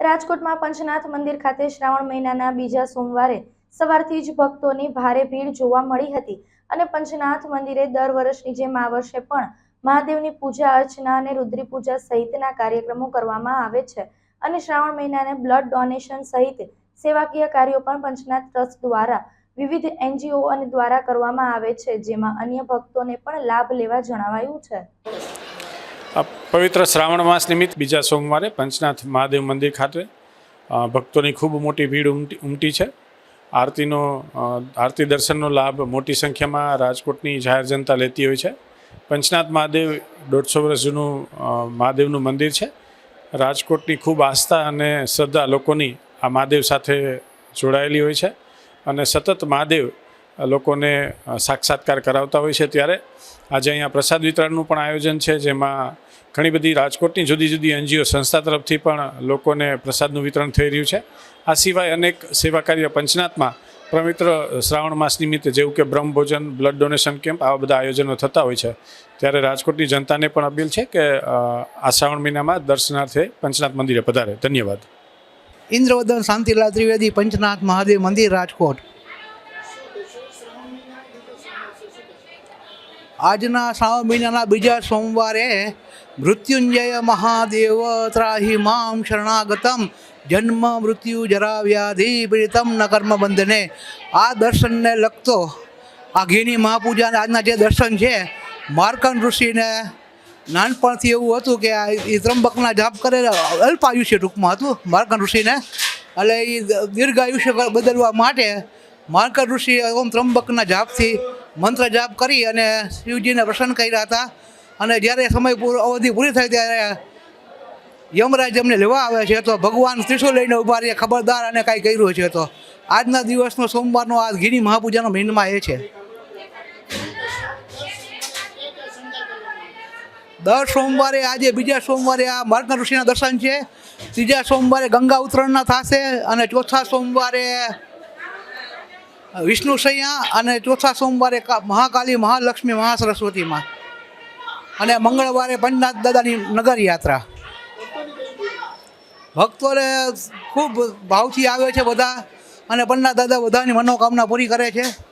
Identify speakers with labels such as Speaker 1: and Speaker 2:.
Speaker 1: રાજકોટમાં પંચનાથ મંદિર ખાતે શ્રાવણ મહિનાના બીજા સોમવારે સવારથી જ ભક્તોની ભારે ભીડ જોવા મળી હતી અને પંચનાથ મંદિરે દર વર્ષની જેમ આ વર્ષે પણ મહાદેવની પૂજા, અર્ચના અને રુદ્રી પૂજા સહિતના કાર્યક્રમો કરવામાં આવે છે અને શ્રાવણ મહિનાને બ્લડ ડોનેશન સહિત સેવાકીય કાર્યો પણ પંચનાથ ટ્રસ્ટ દ્વારા વિવિધ એનજીઓ અને દ્વારા કરવામાં આવે છે, જેમાં અન્ય ભક્તોને પણ લાભ લેવા જણાવાયું છે.
Speaker 2: પવિત્ર શ્રાવણ માસ નિમિત્ત બીજા સોમવારે પંચનાથ મહાદેવ મંદિર ખાતે ભક્તોની ખૂબ મોટી ભીડ ઉમટી ઉમટી છે. આરતીનો આરતી દર્શનનો લાભ મોટી સંખ્યામાં રાજકોટની જાહેર જનતા લેતી હોય છે. પંચનાથ મહાદેવ દોઢસો વર્ષ જૂનું મહાદેવનું મંદિર છે. રાજકોટની ખૂબ આસ્થા અને શ્રદ્ધા લોકોની આ મહાદેવ સાથે જોડાયેલી હોય છે. અને સતત મહાદેવ લોકોને સાક્ષાત્કાર કરાવતા હોય છે ત્યારે. આજે અહીંયા પ્રસાદ વિતરણનું પણ આયોજન છે, જેમાં ઘણી બધી રાજકોટની જુદી જુદી એનજીઓ સંસ્થા તરફથી પણ લોકોને પ્રસાદનું વિતરણ થઈ રહ્યું છે. આ સિવાય અનેક સેવા કાર્ય પંચનાથમાં પવિત્ર શ્રાવણ માસ નિમિત્તે, જેવું કે બ્રહ્મભોજન બ્લડ ડોનેશન કેમ્પ, આવા બધા આયોજનો થતા હોય છે. ત્યારે રાજકોટની જનતાને પણ અપીલ છે કે આ શ્રાવણ મહિનામાં દર્શનાર્થે પંચનાથ મંદિરે પધારે. ધન્યવાદ.
Speaker 3: ઇન્દ્રવર્ધન શાંતિલાલ ત્રિવેદી, પંચનાથ મહાદેવ મંદિર, રાજકોટ. આજના શ્રાવણ મહિનાના બીજા સોમવારે મૃત્યુંજય મહાદેવ ત્રાહી મામ શરણાગતમ. જન્મ મૃત્યુ જરા વ્યાધિ પીડિતમ ન કર્મ બંધને. આ દર્શનને લગતો આ ઘીની મહાપૂજા આજના જે દર્શન છે માર્કન ઋષિને નાનપણથી એવું હતું કે આ એ ત્રંબકના જાપ કરે અલ્પ આયુષ્ય ટૂંકમાં હતું માર્કન ઋષિને. એટલે એ દીર્ઘ આયુષ્ય બદલવા માટે માર્કન ઋષિ ઓમ ત્રંબકના જાપથી મંત્ર જાપ કરી અને શિવજીને પ્રસન્ન કર્યા હતા. અને જ્યારે સમય પૂરો અવધિ પૂરી થઈ ત્યારે યમરાજ એમને લેવા આવે છે, તો ભગવાન ત્રિશુ લઈને ઊભા રહીએ ખબરદાર અને કાંઈ કર્યું છે તો. આજના દિવસનો સોમવારનો આ ગીરી મહાપૂજાનો મહિનમાં એ છે. દર સોમવારે, આજે બીજા સોમવારે આ માર્ગ ઋષિના દર્શન છે. ત્રીજા સોમવારે ગંગા ઉત્તરાયણના થશે અને ચોથા સોમવારે વિષ્ણુ સૈયા અને ચોથા સોમવારે મહાકાલી મહાલક્ષ્મી મહાસરસ્વતીમાં. અને મંગળવારે પંચનાથ દાદાની નગર યાત્રા ભક્તોને ખૂબ ભાવથી આવે છે બધા અને પન્ના દાદા બધાની મનોકામના પૂરી કરે છે.